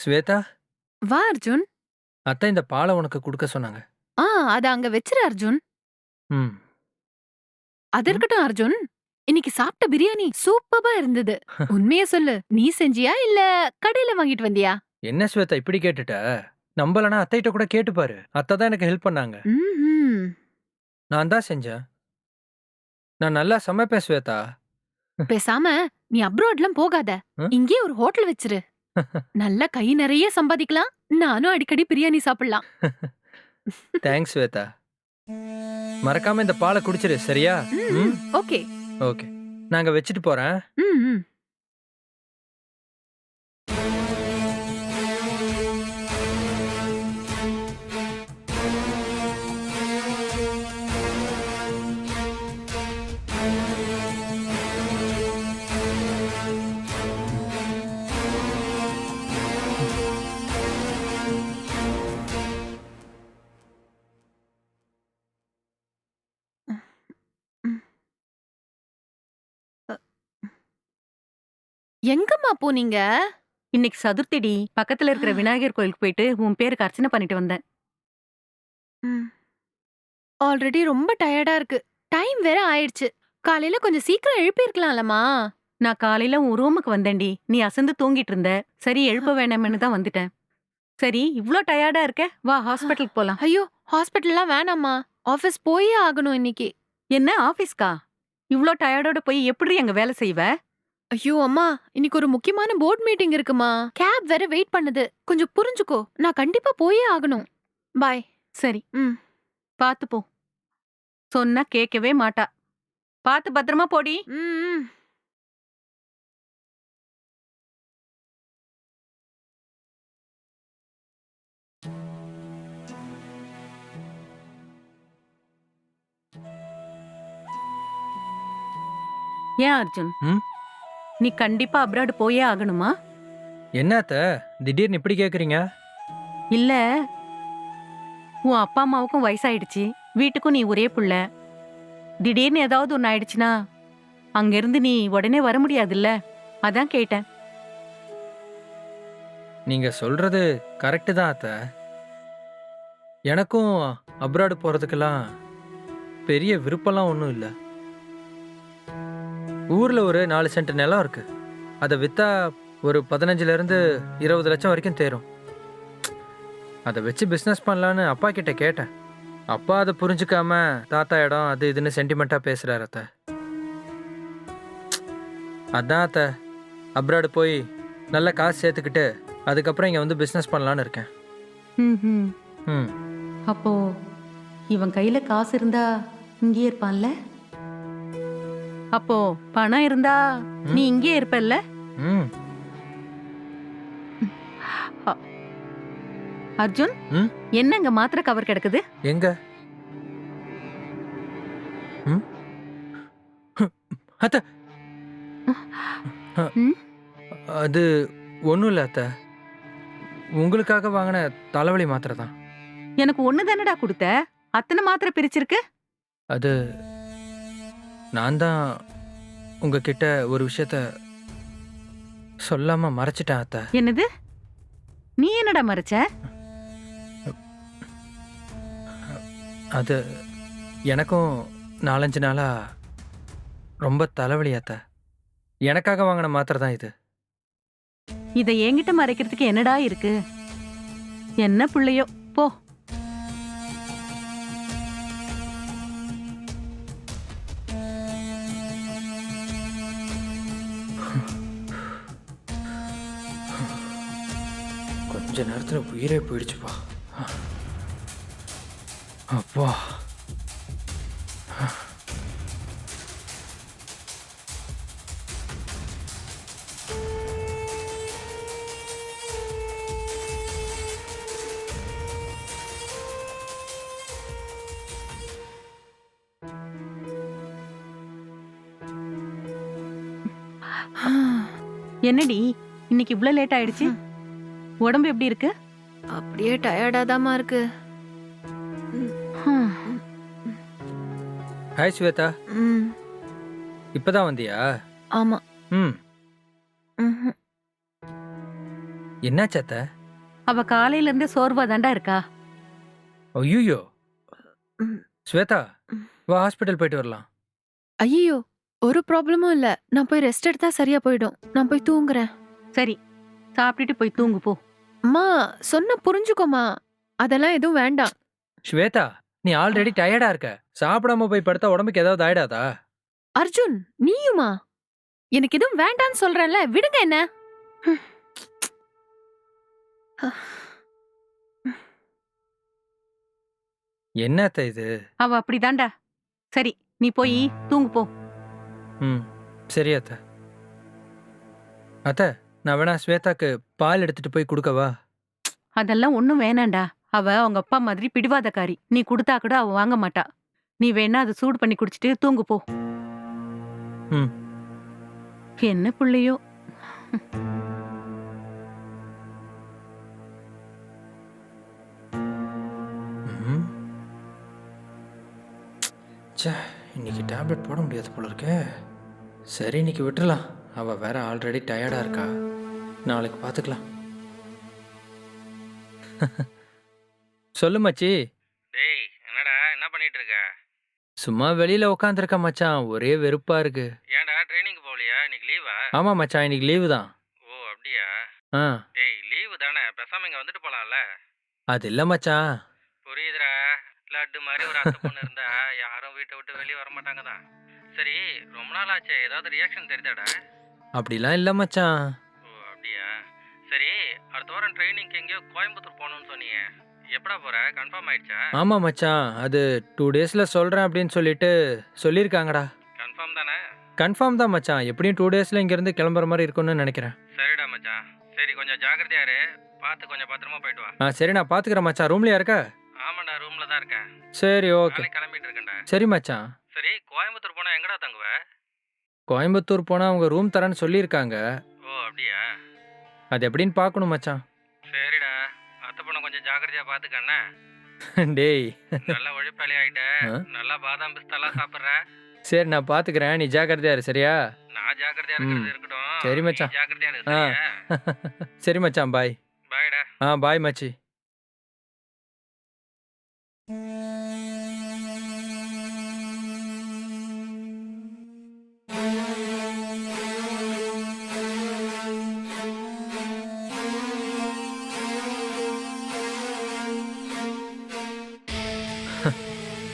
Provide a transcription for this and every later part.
ஸ்வேதா? வா அர்ஜுன். அத்தை இந்த பாலை உனக்கு கொடுக்க சொன்னாங்க. ஆ அத அங்க வச்சிரு அர்ஜுன். ம். அது இருக்கட்டும் அர்ஜுன். இன்னைக்கு சாப்பிட்ட பிரியாணி சூப்பரா இருந்தது. உண்மைய சொல்லு. நீ செஞ்சியா இல்ல கடையில வாங்கிட்டு வந்தியா? என்ன ஸ்வேதா இப்படி கேட்டுட்ட? நம்பலனா அத்தைகிட்ட கூட கேட்டு பாரு அத்தை தான் எனக்கு ஹெல்ப் பண்ணாங்க. ம்ஹும். நான் தான் செஞ்சேன். நான் நல்லா சமைப்பேன் ஸ்வேதா பேசாம நீ அப்ராட்லாம் போகாத? இங்கே ஒரு ஹோட்டல் வச்சிரு. நல்ல கை நிறைய சம்பாதிக்கலாம். நானும் அடிக்கடி பிரியாணி சாப்பிடலாம். தேங்க்ஸ் ஸ்வேதா மறக்காம இந்த பாலை குடிச்சிரு சரியா? ம் ஓகே. ஓகே. நாங்க வச்சுட்டு போறேன். ம் ம். எங்கம்மா போனீங்க? இன்னைக்கு சதுர்த்திடி. பக்கத்துல இருக்கிற விநாயகர் கோயிலுக்கு போயிட்டு உன் பேருக்கு அர்ச்சனை பண்ணிட்டு வந்தேன். ஆல்ரெடி ரொம்ப டயர்டா இருக்கு. டைம் வேற ஆயிடுச்சு. காலையில கொஞ்சம் சீக்கிரம் எழுப்பியிருக்கலாம்லம்மா. நான் காலையில உன் ரூமுக்கு வந்தேன்டி. நீ அசந்து தூங்கிட்டு இருந்த. சரி எழுப்ப வேணாமேன்னு தான் வந்துட்டேன். சரி இவ்ளோ டயர்டா இருக்க? வா ஹாஸ்பிட்டலுக்கு போலாம். ஐயோ ஹாஸ்பிட்டல்லாம் வேணாம்மா. ஆபீஸ் போயே ஆகணும் இன்னைக்கு. என்ன ஆபீஸ்க்கா இவ்ளோ டயர்டோட போய் எப்படி அங்க வேலை செய்வ? ஐயோ அம்மா இன்னைக்கு ஒரு முக்கியமான போர்ட் மீட்டிங் இருக்குமா? கேப் வேற வெயிட் பண்ணுது. கொஞ்சம் புரிஞ்சுக்கோ. நான் கண்டிப்பா போயே ஆகணும். பாய் சரி. ம். பாத்து போ. சொன்னா கேட்கவே மாட்டா. பாத்து பத்திரமா போடி. ம். ஏன் அர்ஜுன்? ம்? நீ கண்டிப்பா அப்ராடு போயே ஆகணுமா? என்ன அத்தை? திடீர்னு இப்படி கேக்குறீங்க? இல்ல. உன் அப்பா அம்மாவுக்கும் வயசாயிடுச்சு. வீட்டுக்கும் நீ ஒரே புள்ள. திடீர்னு ஏதாவது ஒன்று ஆயிடுச்சுன்னா அங்கிருந்து நீ உடனே வர முடியாதுல்ல? அதான் கேட்டேன். நீங்க சொல்றது கரெக்டு தான் அத்தை. எனக்கும் அப்ராடு போறதுக்கெல்லாம் பெரிய விருப்பம்லாம் ஒன்றும் இல்லை. ஊர்ல ஒரு நாலு சென்ட் நிலம் இருக்கு. அதை வித்தா ஒரு பதினஞ்சுல இருந்து இருபது லட்சம் வரைக்கும் தேரும். அதை வச்சு பிஸ்னஸ் பண்ணலான்னு அப்பா கிட்ட கேட்டேன். அப்பா அதை புரிஞ்சுக்காம தாத்தா இடம் அது இதுன்னு சென்டிமெண்ட்டா பேசுறாரு அத்தை. அதான் அத்தை. அப்ராடு போய் நல்ல காசு சேர்த்துக்கிட்டு அதுக்கப்புறம் இங்கே வந்து பிஸ்னஸ் பண்ணலான்னு இருக்கேன். ம். அப்போ இவன் கையில காசு இருந்தா இங்கே இருப்பான்ல? அப்போ பணம் இருந்தா நீ இங்கே இருப்பல்ல? ம். அர்ஜுன்? ம்? என்னங்க மாத்திரை கவர் கிடக்குது? எங்க? ம்? அத்தை? அது ஒன்றும் இல்லை அத்தை. உங்களுக்காக வாங்கின தலைவலி மாத்திரை தான். எனக்கு ஒண்ணு தானடா கொடுத்த? அத்தனை மாத்திரை பிரிச்சிருக்கு? அது நான் தான் உங்ககிட்ட ஒரு விஷயத்த சொல்லாமல் மறைச்சிட்டேன் அத்தை. என்னது? நீ என்னடா மறைச்ச? அது எனக்கும் நாலஞ்சு நாளாக ரொம்ப தலைவலி அத்தை. எனக்காக வாங்கின மாத்திரை தான் இது. இதை என்கிட்ட மறைக்கிறதுக்கு என்னடா இருக்கு? என்ன புள்ளையோ? போ. கொஞ்ச நேரத்தில் உயிரே போயிடுச்சுப்பா. அப்பா. என்னடி இன்னைக்கு இவ்வளவு லேட் ஆயிடுச்சு? உடம்பு எப்படி இருக்கு? அப்படியே டயர்டாதாம்மா இருக்கு. ஹம். ஹாய் ஸ்வேதா. ம். இப்பதான் வந்தியா? ஆமா. ம். ம்ஹும். என்னாச்சு அத்தை? அவ காலையில இருந்தே சோர்வா தாண்டா இருக்கா? ஐயோ ம். ஸ்வேதா. வா ஹாஸ்பிட்டல் போயிட்டு வரலாம். ஐயோ ஒரு ப்ராப்ளமும் இல்ல. நான் போய் ரெஸ்ட் எடுத்தா சரியா போயிடும். நான் போய் தூங்குறேன். சரி சாப்பிட்டுட்டு போய் தூங்கு போ. அம்மா சொன்ன புரிஞ்சுக்கோமா அதெல்லாம் எதுவும் வேண்டாம். ஸ்வேதா நீ ஆல்ரெடி டயர்டா இருக்க. சாப்பிடாம போய் படுத்தா உடம்புக்கு ஏதாவது ஆயிடாதா? அர்ஜுன் நீயுமா? எனக்கு எதுவும் வேண்டான்னு சொல்றேன்ல விடுங்க என்ன. என்ன அத்தை இது? அவ அப்படிதான்டா சரி நீ போய் தூங்கு போ. ம் சரி அத்தை. அத்தை நான் வேணா ஸ்வேதாக்கு பால் எடுத்துட்டு போய் கொடுக்கவா? அதெல்லாம் ஒண்ணும் வேணாண்டா. அவ அவங்க அப்பா மாதிரி பிடிவாதக்காரி. நீ கொடுத்தா கூட அவ வாங்க மாட்டா. நீ வேணா அதை சூடு பண்ணி குடிச்சிட்டு தூங்கு போ. ம். என்ன புள்ளையோ. ம். ச்சே இன்னைக்கு டேப்லெட் போட முடியாது போல இருக்கே. சரி இன்னைக்கு விட்டுறலாம். அவ வேற ஆல்ரெடி டயர்டா இருக்கா. நாளைக்கு பார்த்துக்கலாம் சொல்லு மச்சி. டேய் என்னடா என்ன பண்ணிட்டு இருக்க சும்மா வெளியில உட்காந்துருக்க மச்சான். ஒரே வெறுப்பா இருக்கு. ஏன்டா ட்ரைனிங் போகலையா? இன்னைக்கு லீவா ஆமா மச்சான். இன்னைக்கு லீவு தான். ஓ அப்படியா? ஆ. டேய் லீவு தானே. பேசாம இங்க வந்துட்டு போலாம்ல? அது இல்ல மச்சான். புரியுதுடா. லட்டு மாதிரி ஒரு அத்தை பொண்ணு இருந்தா யாரும் வீட்டை விட்டு வெளியே வர மாட்டாங்க தான் சரி ரொம்ப நாள் ஆச்சு. ஏதாவது ரியாக்ஷன் தெரியுதாடா அப்படிலாம் இல்ல மச்சான். அப்படியா சரி அடுத்த வாரம் ட்ரைனிங்க்கு எங்கேயோ கோயம்புத்தூர் போகணும்னு சொன்னீங்க. எப்படா போற? கன்ஃபார்ம் ஆயிடுச்சா? ஆமா மச்சான். அது டூ டேஸ்ல சொல்றேன் அப்படின்னு சொல்லிட்டு சொல்லியிருக்காங்கடா. கன்ஃபார்ம் தானே? கன்ஃபார்ம் தான் மச்சான். எப்படியும் டூ டேஸ்ல இங்க இருந்து கிளம்புற மாதிரி இருக்கும்னு நினைக்கிறேன். சரிடா மச்சான். சரி கொஞ்சம் ஜாக்கிரதையா இரு. பார்த்து கொஞ்சம் பத்திரமா போயிட்டு வா. ஆ சரி நான் பாத்துக்கிறேன் மச்சான். ரூம்லயா இருக்க? ஆமாண்டா ரூம்ல தான் இருக்கேன். சரி ஓகே. நாளைக்கு கிளம்பிட்டு இருக்கேன்டா. சரி மச்சான். சரி கோயம்புத்தூர் போனா எங்கடா தங்குவ? கோயம்புத்தூர் போனா அவங்க ரூம் தரேன்னு சொல்லியிருக்காங்க. ஓ அப்படியா? அது எப்படின்னு பார்க்கணும் மச்சான். சரிடா. அத்தை பொண்ணை கொஞ்சம் ஜாக்கிரதையா பாத்துக்கண்ணே டேய். நல்லா ஒழிப்பாளி ஆயிட்ட? நல்லா பாதாம் பிஸ்தாலாம் சாப்பிடுற. சரி நான் பாத்துக்கிறேன் நீ ஜாக்கிரதையா இரு சரியா? நான் ஜாக்கிரதையா இருக்கிறது. இருக்கட்டும். சரி மச்சான். ஜாக்கிரதையா இரு சரி மச்சான். பாய். பாய்டா. ஆ பாய் மச்சி.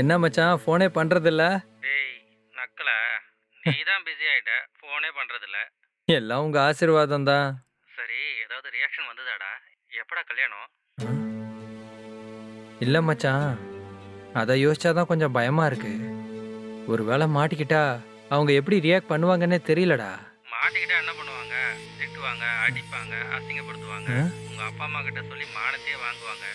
என்ன மச்சான் ஃபோனே பண்றதில்ல? டேய் நக்கல? நீ தான் பிஸி ஆயிட்ட ஃபோனே பண்றது இல்ல எல்லாம் உங்க ஆசீர்வாதம் தான் சரி ஏதாவது ரியாக்ஷன் வந்ததாடா? எப்படா கல்யாணம்? இல்ல மச்சான் அதை யோசிச்சாதான் கொஞ்சம் பயமா இருக்கு. ஒருவேளை மாட்டிக்கிட்டா அவங்க எப்படி ரியாக்ட் பண்ணுவாங்கன்னே தெரியலடா. மாட்டிக்கிட்டா என்ன பண்ணுவாங்க? திட்டுவாங்க அடிப்பாங்க அசிங்கப்படுத்துவாங்க? உங்க அப்பா அம்மா கிட்ட சொல்லி மானத்தையே வாங்குவாங்க.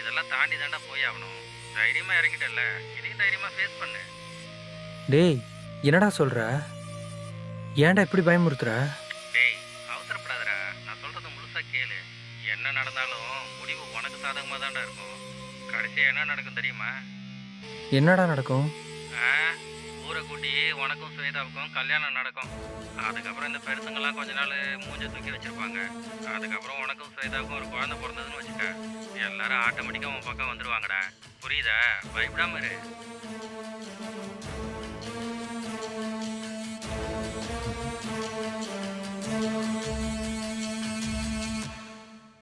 இதெல்லாம் தாண்டி தாண்டா போய் ஆகணும். தைரியமா இறங்கிட்டல இதையும் தைரியமா ஃபேஸ் பண்ணு. டேய் என்னடா சொல்ற? ஏன்டா இப்படி பயமுறுத்துற? டேய் அவசரப்படாதடா. நான் சொல்றத முழுசா கேளு. என்ன நடந்தாலும் முடிவு உனக்கு சாதகமா தான்டா இருக்கும். கடைசியா என்ன நடக்கும் தெரியுமா? என்னடா நடக்கும்? ஆ, ஊரை கூட்டி உனக்கும் சுவேதாவுக்கும் கல்யாணம் நடக்கும். அதுக்கப்புறம் இந்த பெருசுங்கெல்லாம் கொஞ்ச நாள் மூஞ்ச தூக்கி வச்சுருப்பாங்க. அதுக்கப்புறம் உனக்கும் சுவேதாவுக்கும் ஒரு குழந்தை பிறந்ததுன்னு வச்சுக்க. எல்லாரும் ஆட்டோமேட்டிக்காக உன் பக்கம் வந்துடுவாங்கடா புரியுதா? பயப்படாம இரு.